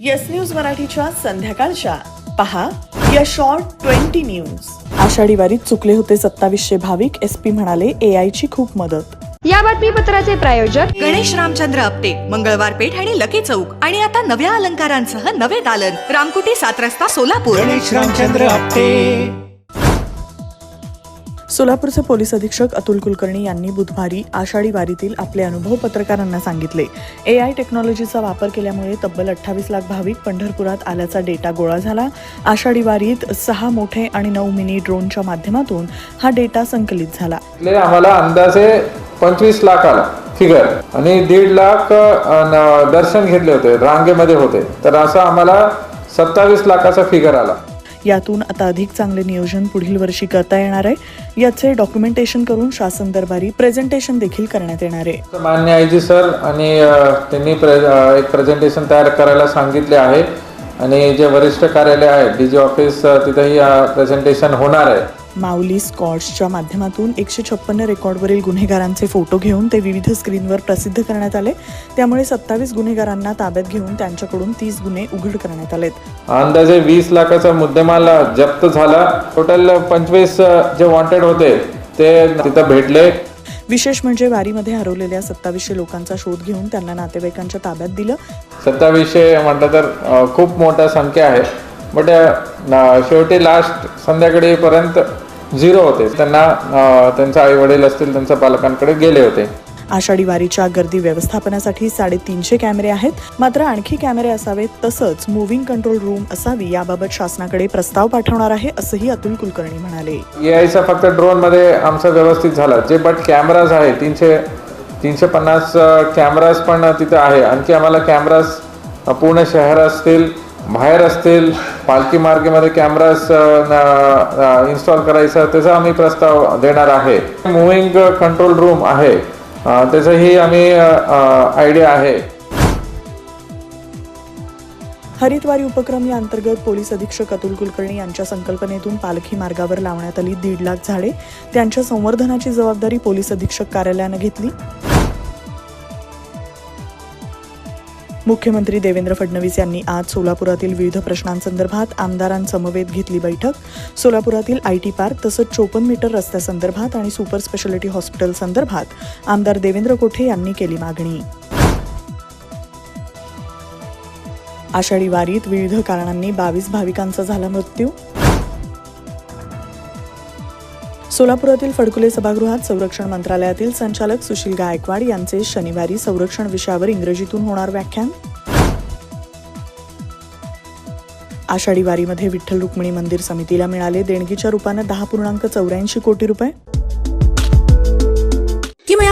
Yes news मराठीच्या संध्याकाळच्या. पहा या शॉर्ट ट्वेंटी न्यूज आषाढी वारीत चुकले होते सत्तावीसशे भाविक एस पी म्हणाले एआय ची खूप मदत. या बातमीपत्राचे प्रायोजक गणेश रामचंद्र आपटे मंगळवार पेठ आणि लकी चौक. आणि आता नव्या अलंकारांसह नवे दालन. रामकुटी सात रस्ता सोलापूर. गणेश रामचंद्र आपटे. सोलापूरचे पोलीस अधीक्षक अतुल कुलकर्णी यांनी बुधवारी आषाढी वारीतील आपले अनुभव पत्रकारांना सांगितले. एआय टेक्नॉलॉजीचा वापर केल्यामुळे तब्बल अठ्ठावीस लाख भाविक पंढरपुरात आल्याचा डेटा गोळा झाला. आषाढी वारीत सहा मोठे आणि नऊ मिनी ड्रोनच्या माध्यमातून हा डेटा संकलित झाला. आम्हाला अंदाजे पंचवीस लाख आला फिगर आणि दीड लाख दर्शन घेतले होते रांगेमध्ये होते. तर असं आम्हाला सत्तावीस लाखाचा फिगर आला. यातून आता अधिक चांगले नियोजन पुढील वर्षी करता येणार आहे. याचे डॉक्युमेंटेशन करून शासन दरबारी प्रेझेंटेशन देखील करण्यात येणार आहे. मान्य आय जी सर आणि त्यांनी एक प्रेझेंटेशन तयार करायला सांगितले आहे. आणि जे वरिष्ठ कार्यालय आहे डी जी ऑफिस तिथेही प्रेझेंटेशन होणार आहे. माऊली स्कॉट्सच्या माध्यमातून एकशे छप्पन्न रेकॉर्डवरील गुन्हेगारांचे फोटो घेऊन ते विविध स्क्रीनवर प्रसिद्ध करण्यात आले. त्यामुळे सत्तावीस गुन्हेगारांना ताब्यात घेऊन त्यांच्याकडून तीस गुन्हे उघड करण्यात आलेत. अंदाजे वीस लाखाचा मुद्देमाल जप्त झाला. टोटल पंचवीस जे वॉन्टेड होते ते तिथं भेटले. विशेष म्हणजे वारीमध्ये हरवलेल्या सत्तावीसशे लोकांचा शोध घेऊन त्यांना नातेवाईकांच्या ताब्यात दिलं. सत्तावीसशे म्हटलं तर खूप मोठा संख्या आहे. बट शेवटी लास्ट संध्याकाळीपर्यंत झिरो होते. त्यांना त्यांचे आई वडील असतील त्यांच्या पालकांकडे गेले होते. आषाढी वारीच्या गर्दी व्यवस्थापनासाठी साडेतीनशे कॅमेरे आहेत. मात्र आणखी कॅमेरे असावेत तसंच मुव्हिंग कंट्रोल रूम असावी याबाबत शासनाकडे प्रस्ताव पाठवणार आहे असंही अतुल कुलकर्णी म्हणाले. यायचा फक्त ड्रोनमध्ये आमचं व्यवस्थित झालं. जे बट कॅमेराज आहे तीनशे तीनशे पन्नास कॅमेराज पण तिथे आहे. आणखी आम्हाला कॅमेराज पूर्ण शहर असतील बाहेर असतील पालखी मार्गेमध्ये कॅमेराज इन्स्टॉल करायचा त्याचा आम्ही प्रस्ताव देणार आहे. मुव्हिंग कंट्रोल रूम आहे. अ, त्याचंही आम्ही आयडिया आहे. हरितवारी उपक्रम या अंतर्गत पोलीस अधीक्षक अतुल कुलकर्णी यांच्या संकल्पनेतून पालखी मार्गावर लावण्यात आली दीड लाख झाडे. त्यांच्या संवर्धनाची जबाबदारी पोलीस अधीक्षक कार्यालयानं घेतली. मुख्यमंत्री देवेंद्र फडणवीस यांनी आज सोलापुरातील विविध प्रश्नांसंदर्भात आमदारांसमवेत घेतली बैठक. सोलापुरातील आय टी पार्क तसंच चोपन्न मीटर रस्त्यासंदर्भात आणि सुपर स्पेशालिटी हॉस्पिटल संदर्भात आमदार देवेंद्र कोठे यांनी केली मागणी. आषाढी वारीत विविध कारणांनी बावीस भाविकांचा झाला मृत्यू. सोलापुरातील फडकुले सभागृहात संरक्षण मंत्रालयातील संचालक सुशील गायकवाड यांचे शनिवारी संरक्षण विषयावर इंग्रजीतून होणार व्याख्यान. आषाढी वारीमध्ये विठ्ठल रुक्मिणी मंदिर समितीला मिळाले देणगीच्या रूपानं दहा पूर्णांक चौऱ्याऐंशी कोटी रुपये.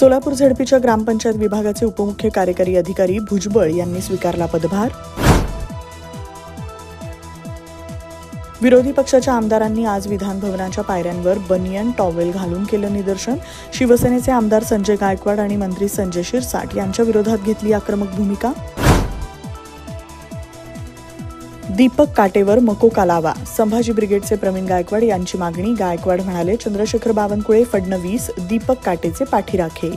Solapur झडपीच्या ग्रामपंचायत विभागाचे उपमुख्य कार्यकारी अधिकारी भुजबळ यांनी स्वीकारला पदभार. विरोधी पक्षाच्या आमदारांनी आज विधान भवनाच्या पायऱ्यांवर बनियन टॉवेल घालून केलं निदर्शन. शिवसेनेचे आमदार संजय गायकवाड आणि मंत्री संजय शिरसाट यांच्या विरोधात घेतली आक्रमक भूमिका. दीपक काटेवर मकोका लावा संभाजी ब्रिगेडचे प्रवीण गायकवाड यांची मागणी. गायकवाड म्हणाले चंद्रशेखर बावनकुळे फडणवीस दीपक काटेचे पाठीराखे.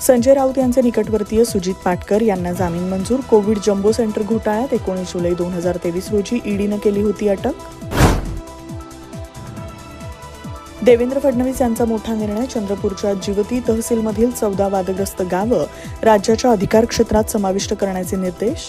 संजय राऊत यांचे निकटवर्तीय सुजित पाटकर यांना जामीन मंजूर. कोविड जम्बो सेंटर घोटाळ्यात एकोणीस जुलै दोन हजार तेवीस रोजी ईडीनं केली होती अटक. देवेंद्र फडणवीस यांचा मोठा निर्णय चंद्रपूरच्या जिवती तहसीलमधील चौदा वादग्रस्त गावं राज्याच्या अधिकार क्षेत्रात समाविष्ट करण्याचे निर्देश.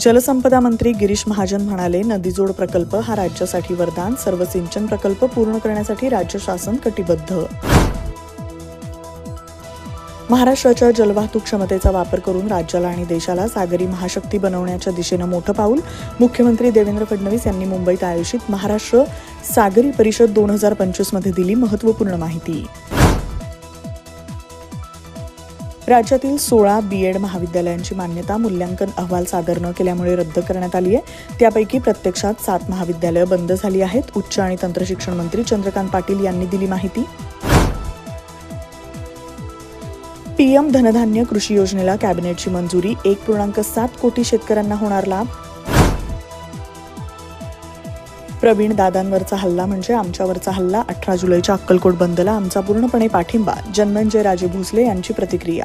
जलसंपदा मंत्री गिरीश महाजन म्हणाले नदीजोड प्रकल्प हा राज्यासाठी वरदान सर्व सिंचन प्रकल्प पूर्ण करण्यासाठी राज्य शासन कटिबद्ध. महाराष्ट्राच्या जलवाहतूक क्षमतेचा वापर करून राज्याला आणि देशाला सागरी महाशक्ती बनवण्याच्या दिशेनं मोठं पाऊल मुख्यमंत्री देवेंद्र फडणवीस यांनी मुंबईत आयोजित महाराष्ट्र सागरी परिषद दोन हजार पंचवीसमध्ये दिली महत्त्वपूर्ण माहिती. राज्यातील सोळा बीएड महाविद्यालयांची मान्यता मूल्यांकन अहवाल सादर न केल्यामुळे रद्द करण्यात आली आहे. त्यापैकी प्रत्यक्षात सात महाविद्यालयं बंद झाली आहेत. उच्च आणि तंत्रशिक्षण मंत्री चंद्रकांत पाटील यांनी दिली माहिती. पीएम धनधान्य कृषी योजनेला कॅबिनेटची मंजुरी एक पूर्णांक सात कोटी शेतकऱ्यांना होणार लाभ प्रवीण दादांवरचा हल्ला म्हणजे आमच्यावरचा हल्ला अठरा जुलैच्या अक्कलकोट बंदला आमचा पूर्णपणे पाठिंबा जन्मंजय राजे भोसले यांची प्रतिक्रिया.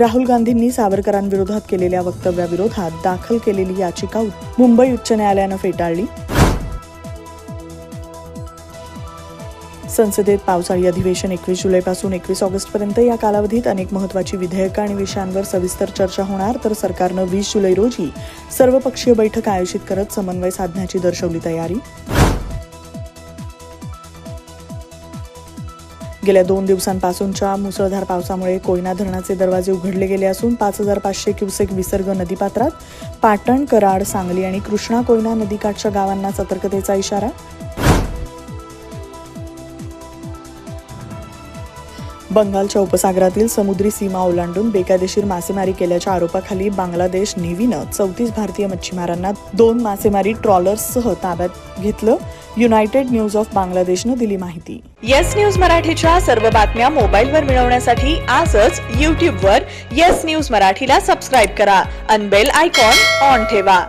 राहुल गांधींनी सावरकरांविरोधात केलेल्या वक्तव्याविरोधात दाखल केलेली याचिका मुंबई उच्च न्यायालयानं फेटाळली. संसदेत पावसाळी अधिवेशन एकवीस जुलैपासून एकवीस ऑगस्टपर्यंत या कालावधीत अनेक महत्वाची विधेयकं आणि विषयांवर सविस्तर चर्चा होणार तर सरकारनं वीस जुलै रोजी सर्वपक्षीय बैठक आयोजित करत समन्वय साधण्याची दर्शवली तयारी. गेल्या दोन दिवसांपासूनच्या मुसळधार पावसामुळे कोयना धरणाचे दरवाजे उघडले गेले असून पाच हजार पाचशे क्युसेक विसर्ग नदीपात्रात पाटण कराड सांगली आणि कृष्णा कोयना नदीकाठच्या गावांना सतर्कतेचा इशारा. बंगालच्या उपसागरातील समुद्री सीमा ओलांडून बेकायदेशीर मासेमारी केल्याच्या आरोपाखाली बांगलादेश नेव्हीनं चौतीस भारतीय मच्छीमारांना दोन मासेमारी ट्रॉलर्ससह ताब्यात घेतलं. युनायटेड न्यूज ऑफ बांगलादेशनं दिली माहिती. येस न्यूज मराठीच्या सर्व बातम्या मोबाईलवर मिळवण्यासाठी आजच यूट्यूबवर येस न्यूज मराठीला सबस्क्राईब करा. अनबेल आयकॉन ऑन ठेवा.